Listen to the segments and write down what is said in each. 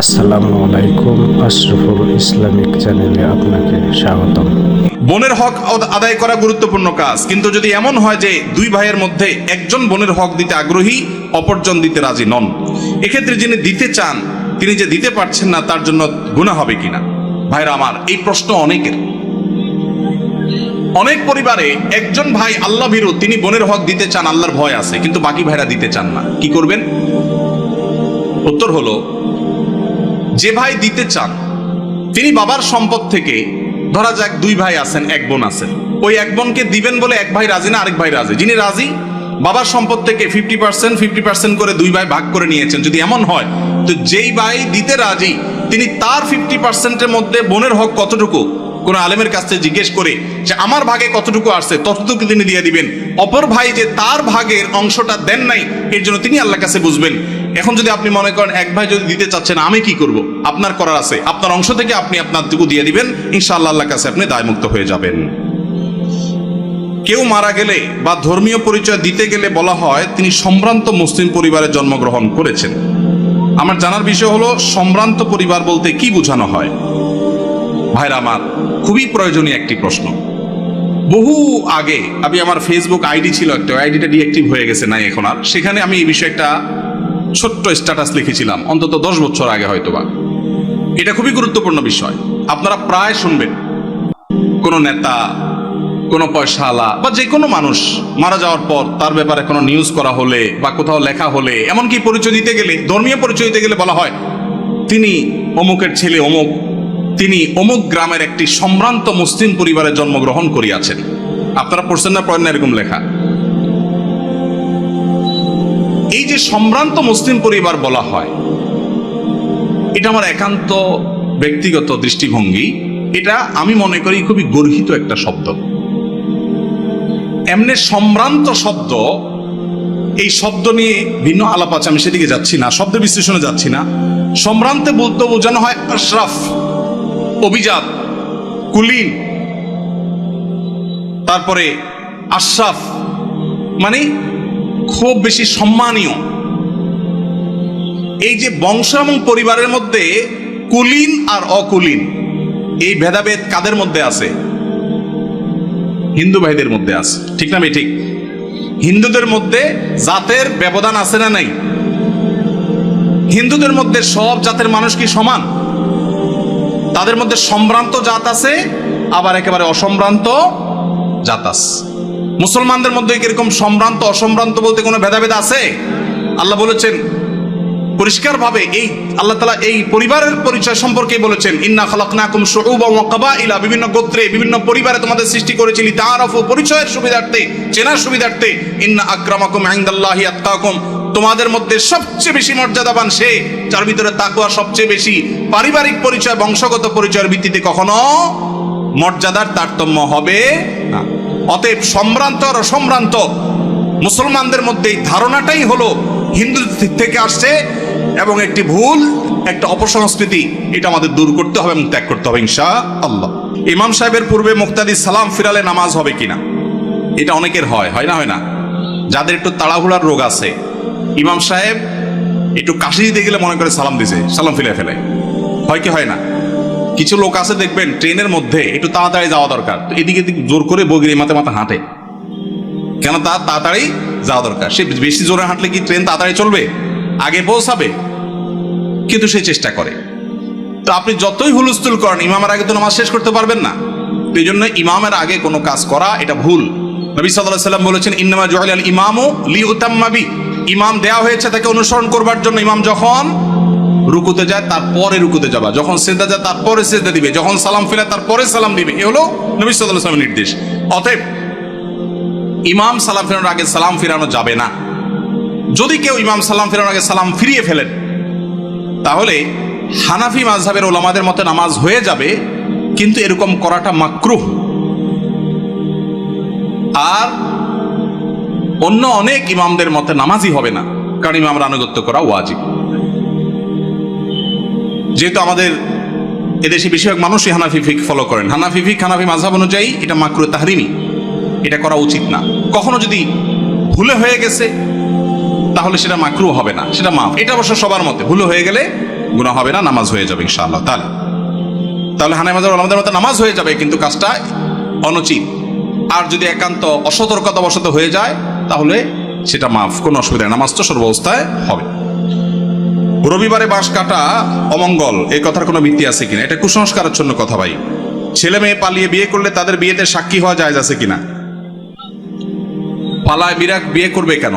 আসসালামু আলাইকুম আশরাফুল ইসলামিক চ্যানেলে আপনাকে স্বাগতম। বোনের হক আদায় করা গুরুত্বপূর্ণ কাজ, কিন্তু যদি এমন হয় যে দুই ভাইয়ের মধ্যে একজন বোনের হক দিতে আগ্রহী, অপরজন দিতে রাজি নন, এক্ষেত্রে যিনি দিতে চান, তিনি যে দিতে পারছেন না, তার জন্য গুণা হবে কিনা? ভাইরা আমার, এই প্রশ্ন অনেকের। অনেক পরিবারে একজন ভাই আল্লাহ ভীরু তিনি বোনের হক দিতে চান, আল্লাহর ভয় আছে, কিন্তু বাকি ভাইরা দিতে চান না। কি করবেন? উত্তর হলো যে ভাই দিতে চান, তিনি বাবার সম্পদ থেকে, ধরা যাক দুই ভাই আছেন, এক বোন আছেন। ওই এক বোনকে দিবেন বলে এক ভাই রাজি না আরেক ভাই রাজি? যিনি রাজি, বাবার সম্পদ থেকে ফিফটি পার্সেন্ট ফিফটি পার্সেন্ট করে দুই ভাই ভাগ করে নিয়েছেন। যদি এমন হয়, তো যেই ভাই দিতে রাজি, তিনি তার ফিফটি পার্সেন্টের মধ্যে বোনের হক কতটুকু? কোন আলেমের কাছে জিজ্ঞেস করে যে আমার ভাগে কতটুকু আসছে, ততটুকু তিনি দিয়ে দিবেন। অপর ভাই যে তার ভাগের অংশটা দেন নাই, এর জন্য তিনি আল্লাহর কাছে বুঝবেন। এখন যদি আপনি মনে করেন এক ভাই যদি দিতে চাচ্ছেন, আমি কি করব? আপনার করার আছে। আপনার অংশ থেকে আপনি আপনার টুকু দিয়ে দিবেন, ইনশাআল্লাহ আল্লাহর কাছে আপনি দায়মুক্ত হয়ে যাবেন। কেউ মারা গেলে বা ধর্মীয় পরিচয় দিতে গেলে বলা হয় তিনি সম্ভ্রান্ত মুসলিম পরিবারে জন্মগ্রহণ করেছেন। আমার জানার বিষয় হলো, সম্ভ্রান্ত পরিবার বলতে কি বোঝানো হয়? ভাইরা আমার খুবই প্রয়োজনীয় একটি প্রশ্ন। বহু আগে আমি আমার ফেসবুক আইডি ছিল একটা, আইডিটা ডিঅ্যাক্টিভ হয়ে গেছে নাই এখন আর। সেখানে আমি এই বিষয়ে একটা ছোট্ট স্ট্যাটাস লিখেছিলাম, অন্তত দশ বছর আগে হয়তোবা। এটা খুবই গুরুত্বপূর্ণ বিষয়। আপনারা প্রায় শুনবেন, কোনো নেতা, কোনো পয়সাওয়ালা বা যে কোনো মানুষ মারা যাওয়ার পর তার ব্যাপারে কোনো নিউজ করা হলে বা কোথাও লেখা হলে, এমনকি পরিচয় দিতে গেলে, ধর্মীয় পরিচয় দিতে গেলে বলা হয়, তিনি অমুকের ছেলে অমুক তিনি অমুক গ্রামের একটি সম্ভ্রান্ত মুসলিম পরিবারে জন্মগ্রহণ করিয়াছেন। আপনারা পড়ছেন না, পড়েন এরকম লেখা। এই যে সম্ভ্রান্ত মুসলিম পরিবার বলা হয়, এটা আমার একান্ত ব্যক্তিগত দৃষ্টিভঙ্গি। এটা আমি মনে করি খুবই গর্হিত একটা শব্দ। এমনি সম্ভ্রান্ত শব্দ, এই শব্দ নিয়ে ভিন্ন আলাপ আছে, আমি সেদিকে যাচ্ছি না, শব্দ বিশ্লেষণে যাচ্ছি না। সম্ভ্রান্তে বলতে বোঝানো হয় আশরাফ। অভিজাত, কুলিন, তারপরে আশরাফ মানে খুব বেশি সম্মানীয়। এই যে বংশ এবং পরিবারের মধ্যে কুলীন আর অকুলীন, এই ভেদাভেদ কাদের মধ্যে আছে? হিন্দু ভাইদের মধ্যে আছে, ঠিক না ঠিক। হিন্দুদের মধ্যে জাতের ব্যবধান আছে না নাই? হিন্দুদের মধ্যে সব জাতের মানুষ কি সমান? তাদের মধ্যে সম্ভ্রান্ত জাত আছে, আবার একেবারে অসম্ভ্রান্ত জাত আছে। মুসলমানদের মধ্যে কীরকম সম্ভ্রান্ত, অসম্ভ্রান্ত বলতে কোনো ভেদাভেদ আছে? আল্লাহ বলেছেন, পরিষ্কারভাবে এই আল্লাহ তালা এই পরিবারের পরিচয় সম্পর্কে বলেছেন, ইন্না খালাকনাকুম শুউবা ওয়া কাবাইলা বিভিন্ন গোত্রে, বিভিন্ন পরিবারে তোমাদের সৃষ্টি করেছিলি তাআরাফু পরিচয়ের সুবিধার্থে, চেনার সুবিধার্থে, ইন্না আকরামাকুম ইনদাল্লাহি আতকাকুম তোমাদের মধ্যে সবচেয়ে বেশি মর্যাদাবান সে, যার ভিতরে তাকওয়া সবচেয়ে বেশি। পারিবারিক পরিচয়, বংশগত পরিচয়ের ভিত্তিতে কখনো মর্যাদার তারতম্য হবে না। অতএব সম্ভ্রান্ত আর অসম্ভ্রান্ত মুসলমানদের মধ্যে এই ধারণাটাই হলো হিন্দু থেকে আসছে এবং একটি ভুল, একটা অপসংস্কৃতি, এটা আমাদের দূর করতে হবে এবং ত্যাগ করতে হবে ইনশা আল্লাহ ইমাম সাহেবের পূর্বে মুক্তাদি সালাম ফিরালে নামাজ হবে কিনা? এটা অনেকের হয় হয় না হয় না? যাদের একটু তাড়াহুড়ার রোগ আছে ইমাম সাহেব একটু কাশি দিতে গেলে মনে করে সালাম দিছে, সালাম ফিরে ফেলে। হয় কি হয় না? কিছু লোক আছে দেখবেন, ট্রেনের মধ্যে একটু তাড়াতাড়ি যাওয়া দরকার। তো এদিকে জোর করে বগিরে মাথা মাথা হাঁটে। কেন তার তাড়াতাড়ি যাওয়া দরকার? সে বেশি জোরে হাঁটলে কি ট্রেন তাড়াতাড়ি চলবে? আগে পৌঁছাবে, কিন্তু সে চেষ্টা করে। তো আপনি যতই হুলস্থুল করেন, ইমামের আগে তো নামাজ শেষ করতে পারবেন না। তো এই জন্য ইমামের আগে কোনো কাজ করা এটা ভুল। নবী সাল্লাহ সাল্লাম বলেছেন, ইন্নামা জহিল ইমামও লি উতাম্মাবি ইমাম দেয়া হয়েছে তাকে অনুসরণ করবার জন্য, ইমাম যখন রুকুতে যায়, তারপরে রুকুতে যাবা। যখন সেদা যায়, তারপরে সেদা দিবে। যখন সালাম ফিরে, তারপরে সালাম দিবে। এ হলো নবী নির্দেশ। অতএব, ইমাম সালাম ফেরানোর আগে সালাম ফিরানো যাবে না। যদি কেউ ইমাম সালাম ফেরানোর আগে সালাম ফিরিয়ে ফেলেন, তাহলে হানাফি মাঝহাবের ওলামাদের মতে নামাজ হয়ে যাবে, কিন্তু এরকম করাটা মাকরুহ। আর অন্য অনেক ইমামদের মতে নামাজই হবে না, কারণ ইমামরা আনুগত্য করা ওয়াজিব। যেহেতু আমাদের এদেশে বেশিরভাগ মানুষই হানাফি ফিক ফলো করেন। হানাফি ফিক, হানাফি মাঝহাব অনুযায়ী এটা মাকরু তাহরিমি। এটা করা উচিত না। কখনো যদি ভুলে হয়ে গেছে, তাহলে সেটা মাকরু হবে না, সেটা মাফ। এটা অবশ্য সবার মতে। ভুলে হয়ে গেলে গুণা হবে না, নামাজ হয়ে যাবে ইনশাআল্লাহ তাহলে তাহলে হানাই মাজার আমাদের মতো নামাজ হয়ে যাবে, কিন্তু কাজটা অনুচিত। আর যদি একান্ত অসতর্কতাবশত হয়ে যায় তাহলে সেটা মাফ, কোনো অসুবিধা নামাজ তো সর্বাবস্থায় হবে। রবিবারে বাঁশ কাটা অমঙ্গল এই কথার কোনো ভিত্তি আছে কিনা? এটা কুসংস্কারের জন্য কথা ভাই। ছেলে মেয়ে পালিয়ে বিয়ে করলে তাদের বিয়েতে সাক্ষী হওয়া যায় আছে কিনা? পালায় বিরাট বিয়ে করবে কেন?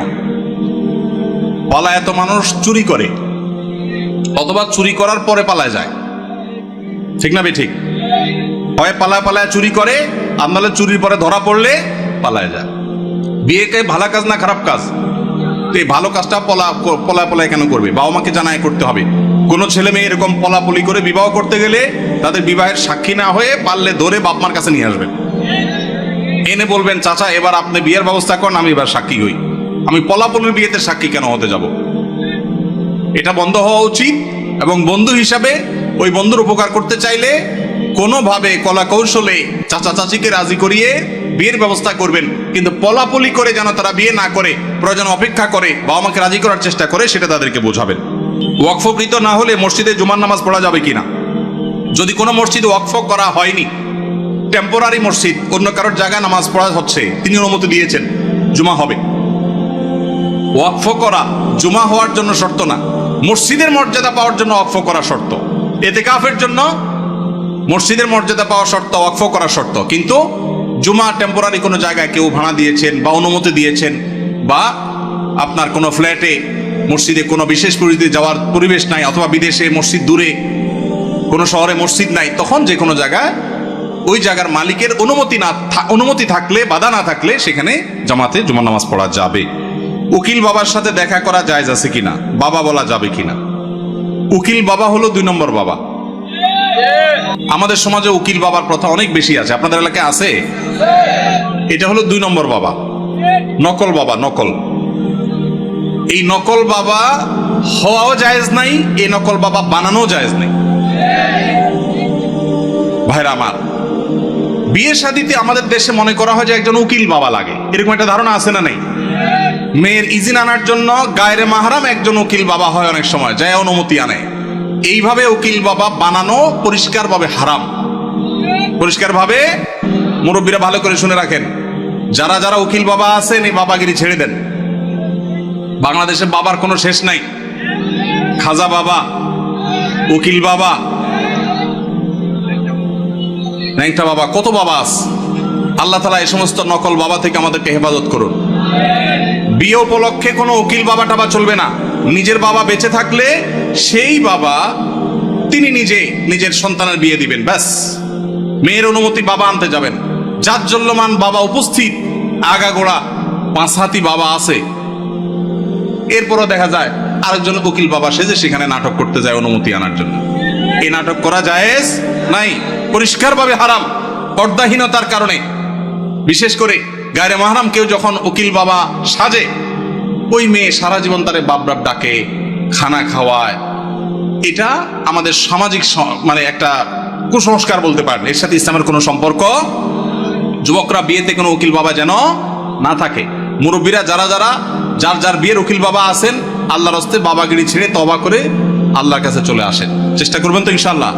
পালায় এত মানুষ চুরি করে, অথবা চুরি করার পরে পালায় যায়। ঠিক না ঠিক? হয় পালায় পালায় চুরি করে নাহলে চুরির পরে ধরা পড়লে পালায় যায়। বিয়েকে ভালো কাজ না খারাপ কাজ? তো এই ভালো কাজটা পলা পলা পলায় কেন করবে? বাবা মাকে জানায় করতে হবে। কোনো ছেলে মেয়ে এরকম পলাপলি করে বিবাহ করতে গেলে তাদের বিবাহের সাক্ষী না হয়ে পারলে ধরে বাপ মার কাছে নিয়ে আসবেন। এনে বলবেন, চাচা, এবার আপনি বিয়ের ব্যবস্থা করেন, আমি এবার সাক্ষী হই। আমি পলাপলির বিয়েতে সাক্ষী কেন হতে যাব? এটা বন্ধ হওয়া উচিত এবং বন্ধু হিসাবে ওই বন্ধুর উপকার করতে চাইলে কোনোভাবে কলা কৌশলে চাচা চাচিকে রাজি করিয়ে বিয়ের ব্যবস্থা করবেন, কিন্তু পলাপলি করে যেন তারা বিয়ে না করে, প্রয়োজন অপেক্ষা করে, বাবা মাকে রাজি করার চেষ্টা করে, সেটা তাদেরকে বোঝাবেন। ওয়াকফকৃত না হলে মসজিদে জুমার নামাজ পড়া যাবে কিনা? যদি কোনো মসজিদ ওয়াকফ করা হয়নি টেম্পোরারি মসজিদ, অন্য কারোর জায়গায় নামাজ পড়া হচ্ছে, তিনি অনুমতি দিয়েছেন, জুমা হবে। ওয়াকফ করা জুমা হওয়ার জন্য শর্ত না, মসজিদের মর্যাদা পাওয়ার জন্য ওয়াকফ করা শর্ত। এতে কাফের জন্য মসজিদের মর্যাদা পাওয়া শর্ত ওয়াকফ করা শর্ত, কিন্তু জুমা টেম্পোরারি কোনো জায়গায় কেউ ভাড়া দিয়েছেন বা অনুমতি দিয়েছেন বা আপনার কোনো ফ্ল্যাটে, মসজিদে কোনো বিশেষ পরিস্থিতি যাওয়ার পরিবেশ নাই অথবা বিদেশে মসজিদ দূরে, কোনো শহরে মসজিদ নাই, তখন যে কোনো জায়গায় ওই জায়গার মালিকের অনুমতি না অনুমতি থাকলে, বাধা না থাকলে সেখানে জামাতে জুমা নামাজ পড়া যাবে। উকিল বাবার সাথে দেখা করা জায়েজ আছে কিনা? বাবা বলা যাবে কিনা? উকিল বাবা হলো দুই নম্বর বাবা। আমাদের সমাজে উকিল বাবার প্রথা অনেক বেশি আছে। আপনাদের এলাকায় আছে? এটা হলো দুই নম্বর বাবা। নকল বাবা, নকল। এই নকল বাবা হওয়াও জায়েজ নাই, এই নকল বাবা বানানো জায়েজ নাই। ভাইরা আমার, বিয়ে শাদিতে আমাদের দেশে মনে করা হয় যে একজন উকিল বাবা লাগে। এরকম একটা ধারণা আছে না নাই? মেয়ের ইজিন আনার জন্য গায়ের মাহারাম একজন উকিল বাবা হয় অনেক সময়, যায় অনুমতি আনে। এইভাবে উকিল বাবা বানানো পরিষ্কারভাবে হারাম। পরিষ্কারভাবে মুরব্বীরা ভালো করে শুনে রাখেন। যারা যারা উকিল বাবা আছেন, এই বাবাগিরি ছেড়ে দেন। বাংলাদেশে বাবার কোনো শেষ নাই। খাজা বাবা, উকিল বাবা, ন্যাংটা বাবা, কত বাবা আস আল্লাহ তালা এই সমস্ত নকল বাবা থেকে আমাদেরকে হেফাজত করুন। বিয়ে উপলক্ষে কোনো উকিল বাবা টাবা চলবে না। নিজের বাবা বেঁচে থাকলে সেই বাবা তিনি নিজে নিজের সন্তানের বিয়ে দিবেন, ব্যাস। মেয়ের অনুমতি বাবা আনতে যাবেন। জাজ্জল্যমান বাবা উপস্থিত। আগাগোড়া পাঁচ হাতি বাবা আছে। এরপরও দেখা যায় আরেকজন উকিল বাবা সেজে সেখানে নাটক করতে যায় অনুমতি আনার জন্য। এই নাটক করা জায়েজ? নাই। পরিষ্কারভাবে হারাম। পর্দাহীনতার কারণে। বিশেষ করে গায়ে মাহারাম কেউ যখন উকিল বাবা সাজে, ওই মেয়ে সারা জীবন তারে বাপ ডাকে। খানা খাওয়ায়। এটা আমাদের সামাজিক মানে একটা কুসংস্কার বলতে পারেন। এর সাথে ইসলামের কোনো সম্পর্ক? যুবকরা বিয়েতে কোনো উকিল বাবা যেন না থাকে। মুরব্বীরা যারা যারা, যার যার বিয়ের উকিল বাবা আছেন, আল্লাহর হস্তে বাবাগিরি ছেড়ে তবা করে আল্লাহর কাছে চলে আসেন। চেষ্টা করবেন তো ইনশাল্লাহ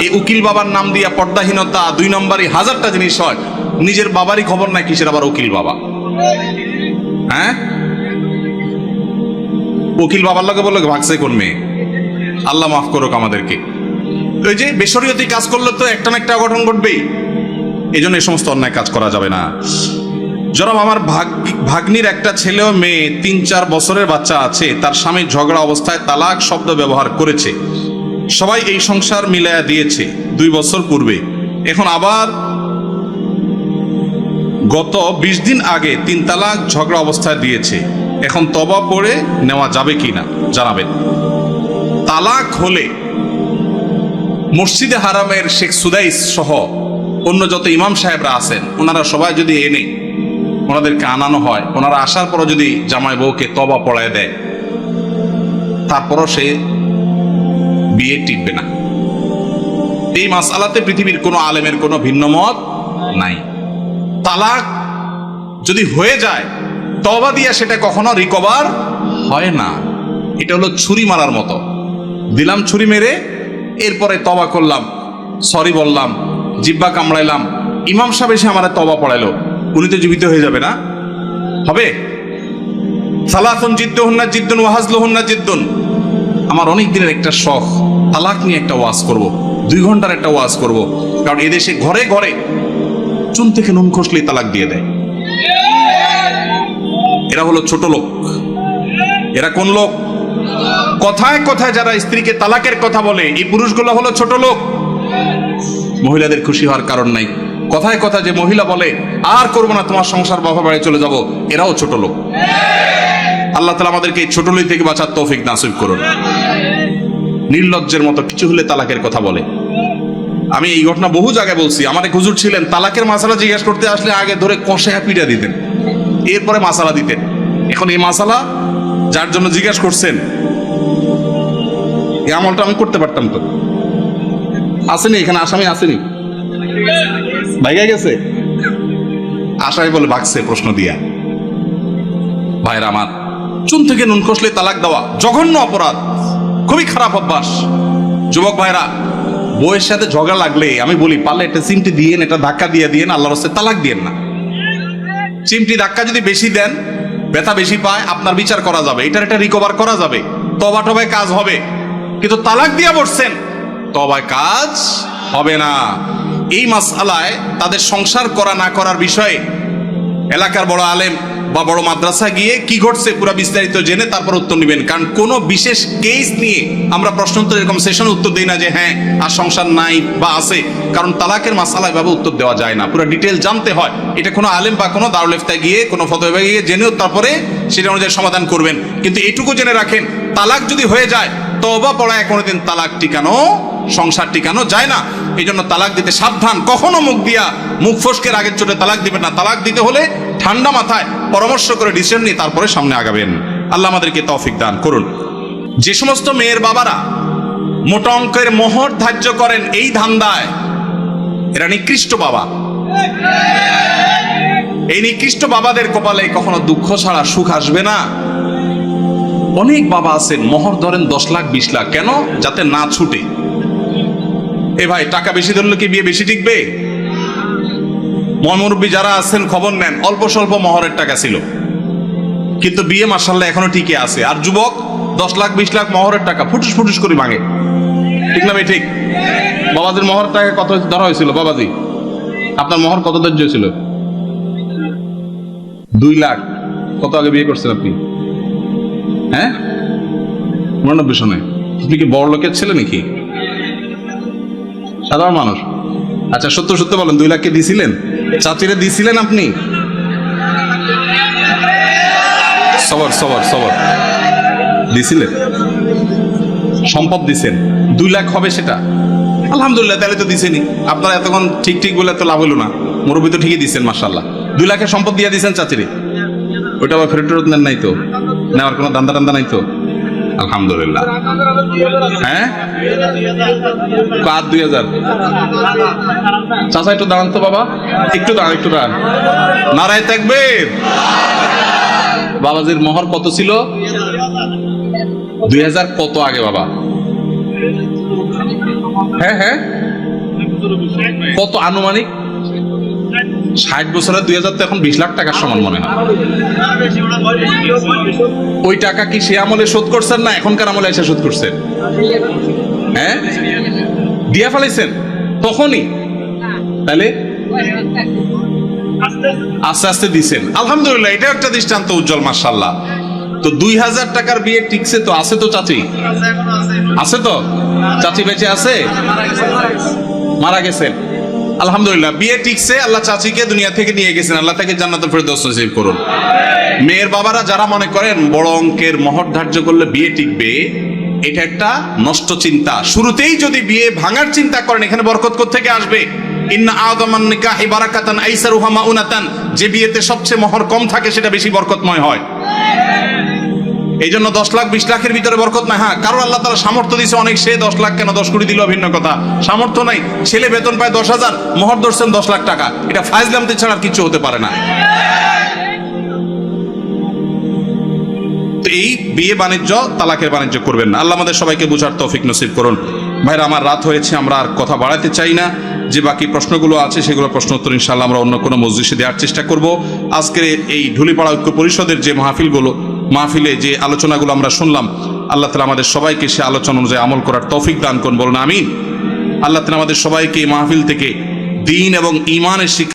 এই উকিল বাবার নাম দিয়া পর্দাহীনতা দুই নম্বরই হাজারটা জিনিস হয়। নিজের বাবারই খবর নাই কিসের আবার উকিল বাবা? হ্যাঁ? উকিল বাবার লগে বলল, ভাগছে কোন মেয়ে? আল্লাহ মাফ করুক আমাদেরকে। ওই যে বেসরীয়তি কাজ করলে তো একটা না একটা অঘটন ঘটবেই। এই জন্য এই সমস্ত অন্যায় কাজ করা যাবে না। জনাব আমার ভাগ, ভাগ্নির একটা ছেলে ও মেয়ে তিন চার বছরের বাচ্চা আছে, তার স্বামীর ঝগড়া অবস্থায় তালাক শব্দ ব্যবহার করেছে। সবাই এই সংসার মিলায়া দিয়েছে দুই বছর পূর্বে। এখন আবার গত বিশ দিন আগে তিন তালাক ঝগড়া অবস্থায় দিয়েছে। এখন তবা পড়ে নেওয়া যাবে কিনা জানাবেন। তালাক হলে মসজিদে হারামের শেখ সুদাইস সহ অন্য যত ইমাম সাহেবরা আছেন, ওনারা সবাই যদি এনে ওনাদেরকে আনানো হয়, ওনারা আসার পরও যদি জামাই বউকে তবা পড়ায় দেয়, তারপরও সে বিয়ে টিকবে না। এই মাসালাতে পৃথিবীর কোনো আলেমের কোনো ভিন্ন মত নাই। তালাক যদি হয়ে যায় তবা দিয়া সেটা কখনো রিকভার হয় না। এটা হলো ছুরি মারার মতো। দিলাম ছুরি মেরে, এরপরে তবা করলাম সরি বললাম জিব্বা কামড়াইলাম। ইমাম সাহেব এসে আমার তবা পড়াইলো। উনি তো জীবিত হয়ে যাবে না? হবে? সালাতুন জিদ্দুহুন্না জিদ্দুন ওয়াহাজলুহুন্না জিদ্দুন। আমার অনেক দিনের একটা শখ, তালাক নিয়ে একটা ওয়াজ করব। দুই ঘণ্টার একটা ওয়াজ করব। কারণ এদেশে ঘরে ঘরে চুন থেকে নুন খসলেই তালাক দিয়ে দেয়। এরা হলো ছোট লোক। এরা কোন লোক? কথায় কথায় যারা স্ত্রীকে তালাকের কথা বলে, এই পুরুষগুলো হলো ছোট লোক। মহিলাদের খুশি হওয়ার কারণ নাই। কথায় কথা যে মহিলা বলে, আর করব না, তোমার সংসার বাবা বাড়ি চলে যাব। এরাও ছোট লোক। আল্লাহ তালা আমাদেরকে এই ছোট লোক থেকে বাঁচার তৌফিক নাসিব করুন। নির্লজ্জের মতো কিছু হলে তালাকের কথা বলে। আমি এই ঘটনা বহু জায়গায় বলছি। আমার এক হুজুর ছিলেন, তালাকের মাসালা জিজ্ঞাসা করতে আসলে আগে ধরে কষে পিটা দিতেন। এরপরে মাসালা দিতেন। এখন এই মাসালা যার জন্য জিজ্ঞাসা করছেন, এই আমলটা আমি করতে পারতাম তো। আসেনি, এখানে আসামি আসেনি। ভাইগা গেছে? আসামি বলে ভাগছে প্রশ্ন দিয়া। ভাইরা আমার, চুন থেকে নুন খসলে তালাক দেওয়া জঘন্য অপরাধ, খুবই খারাপ অভ্যাস। যুবক ভাইরা বইয়ের সাথে ঝগড়া লাগলে, আমি বলি, পারলে একটা চিমটি দিয়েন এটা ধাক্কা দিয়ে দিয়েন, আল্লাহর হস্তে তালাক দিয়েন না। চিমটি ধাক্কা যদি বেশি দেন, ব্যথা বেশি পায়, আপনার বিচার করা যাবে। এটার একটা রিকভার করা যাবে। তবা টবায় কাজ হবে। কিন্তু তালাক দিয়ে বসছেন, তবায় কাজ হবে না। এই মাসালায় তাদের সংসার করা না করার বিষয়ে এলাকার বড় আলেম বা বড় মাদ্রাসা গিয়ে কি ঘটছে পুরো বিস্তারিত জেনে তারপর উত্তর নেবেন। কারণ কোনো বিশেষ কেস নিয়ে আমরা প্রশ্ন উত্তর এরকম সেশন উত্তর দিই না যে হ্যাঁ আর সংসার নাই বা আছে। কারণ তালাকের মাসালা এভাবে উত্তর দেওয়া যায় না। পুরো ডিটেল জানতে হয়। এটা কোনো আলেম বা কোনো দারুলেফতায় গিয়ে, কোনো ফতোয়া গিয়ে জেনেও তারপরে সেটা অনুযায়ী সমাধান করবেন। কিন্তু এইটুকু জেনে রাখেন, তালাক যদি হয়ে যায় তবা পড়ায় কোনোদিন তালাক টিকানো সংসার টিকানো যায় না। এই জন্য তালাক দিতে সাবধান। কখনো মুখ দিয়া মুখ ফসকের আগের চোটে তালাক দিবেন না। তালাক দিতে হলে ঠান্ডা মাথায় পরামর্শ করে ডিসিশন নিয়ে তারপরে সামনে আগাবেন। আল্লাহ আমাদেরকে তৌফিক দান করুন। যে সমস্ত মেয়ের বাবারা মোটা অঙ্কের মোহর ধার্য করেন এই ধান্দায়, এরা নিকৃষ্ট বাবা। এই নিকৃষ্ট বাবাদের কপালে কখনো দুঃখ ছাড়া সুখ আসবে না। অনেক বাবা আছেন, মোহর ধরেন দশ লাখ, বিশ লাখ, কেন? যাতে না ছুটে। এ ভাই, টাকা বেশি ধরলে কি বিয়ে বেশি টিকবে? মর্মরব্বী যারা আছেন, খবর নেন। অল্প স্বল্প মহরের টাকা ছিল। কিন্তু বিয়ে মার্শাল্লাহ এখনও টিকে আছে। আর যুবক, দশ লাখ, বিশ লাখ মহরের টাকা, ফুটুস ফুটুস করে ভাঙে। ঠিক না ভাই, ঠিক? বাবাজির মহর টাকা কত ধরা হয়েছিল? বাবাজি, আপনার মহর কত ধৈর্য ছিল? দুই লাখ। কত আগে বিয়ে করছেন আপনি? হ্যাঁ? উনানব্বই সনে। আপনি কি বড় লোকের ছেলে নাকি? সাধারণ মানুষ। আচ্ছা সত্য সত্য বলেন, দুই লাখকে দিছিলেন? চাচিরে দিছিলেন আপনি? সবর সবর সবর। দিছিলেন? সম্পদ দিছেন। দুই লাখ হবে সেটা? আলহামদুলিল্লাহ, তাহলে তো দিছেনি আপনারা এতক্ষণ ঠিক ঠিক বলে তো লাভ হলো না। মুরব্বী তো ঠিকই দিচ্ছেন মার্শাল্লাহ দুই লাখের সম্পদ দিয়ে দিছেন চাচিরে ওটা আবার ফেরত নেন নাই তো? নেওয়ার কোনো দান্দা টান্দা নাই তো? আলহামদুলিল্লাহ। হ্যাঁ? দুই হাজার। চাচা, একটু দাঁড়ান তো বাবা। একটু দাঁড়ান একটু দাঁড়ান। নারায় থাকবে বাবাজির মোহর কত ছিল? দুই হাজার কত আগে বাবা? হ্যাঁ হ্যাঁ। কত আনুমানিক? ষাট বছরের দুই হাজার তো এখন বিশ লাখ টাকার সমান মনে হয়। ওই টাকা কি সে আমলে শোধ করছেন না এখনকার আমলে এসে শোধ করছেন হ্যাঁ? দিয়া ফেলাইছেন? তখনই? তাহলে আস্তে আস্তে দিছেন। আলহামদুলিল্লাহ এটা একটা দৃষ্টান্ত উজ্জ্বল মার্শাল্লাহ তো দুই হাজার টাকার বিয়ে টিকছে তো, আছে তো চাচি? আছে তো? চাচি বেঁচে আছে? মারা গেছেন আলহামদুলিল্লাহ। বিয়ে টিকছে আল্লাহ চাচিকে দুনিয়া থেকে নিয়ে গেছেন। আল্লাহ তাকে জান্নাতুল ফেরদৌস নসিব করুন। মেয়ের বাবারা যারা মনে করেন বড় অঙ্কের মহর ধার্য করলে বিয়ে টিকবে, এটা একটা নষ্ট চিন্তা। শুরুতেই যদি বিয়ে ভাঙার চিন্তা করেন, এখানে বরকত থেকে আসবে? যে বিয়েতে সবচেয়ে মহর কম থাকে, সেটা বেশি বরকতময় হয়। এই জন্য দশ লাখ, বিশ লাখের ভিতরে বরকত না হ্যাঁ কারও আল্লাহ তারা সামর্থ্য দিছে অনেক, সে দশ লাখ কেন? দশ কোটি দিল ভিন্ন কথা। সামর্থ্য নাই। ছেলে বেতন পায় দশ হাজার, মোহর ধরছেন দশ লাখ টাকা। এটা ফাইজলামতে ছাড়া আর কিছু হতে পারে না। এই বিয়ে বাণিজ্য, তালাকের বাণিজ্য করবেন না। আল্লাহ আমাদের সবাইকে বোঝার তৌফিক নসিব করুন। ভাইরা, আমার রাত হয়েছে, আমরা আর কথা বাড়াতে চাই না। যে বাকি প্রশ্নগুলো আছে, সেগুলো প্রশ্ন উত্তর ইনশাল্লাহ আমরা অন্য কোনো মসজিদে দেওয়ার চেষ্টা করব। আজকের এই ঢুলিপাড়া ঐক্য পরিষদের যে মাহফিলগুলো মাহফিলে যে আলোচনাগুলো আমরা শুনলাম, আল্লাহ তালা আমাদের সবাইকে সে আলোচনা অনুযায়ী আমল করার তৌফিক দান করুন, বলুন আমি আল্লাহ তালা আমাদের সবাইকে এই মাহফিল থেকে দিন এবং ইমানের শিক্ষা